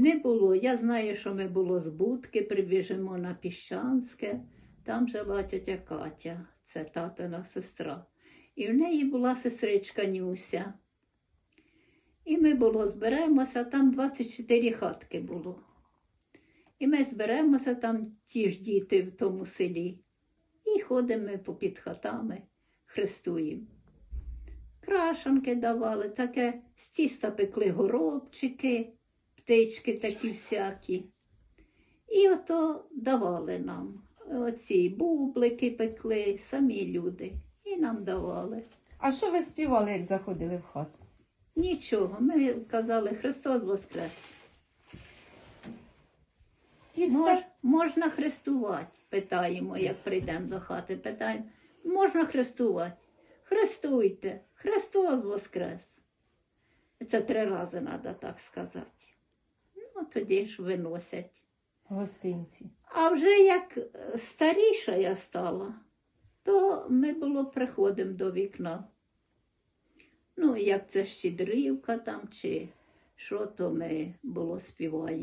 Не було. Я знаю, що ми було з будки, прибіжимо на Піщанське. Там жила тетя Катя, це татина сестра. І в неї була сестричка Нюся. І ми було зберемося, там 24 хатки було. І ми зберемося там ті ж діти в тому селі. І ходимо попід хатами, хрестуємо. Крашанки давали, таке з тіста пекли горобчики, птички такі всякі. І ото давали нам. Оці бублики пекли, самі люди. І нам давали. А що ви співали, як заходили в хату? Нічого, ми казали Христос Воскрес. І Мож, можна хрестувати, питаємо, як прийдемо до хати. Питаємо, можна хрестувати? Хрестуйте, Христос Воскрес. Це три рази треба так сказати. Ну, тоді ж виносять. Гостинці. А вже як е, старіша я стала, то ми було приходимо до вікна. Ну, як це щедрівка там, чи що то ми було співаємо.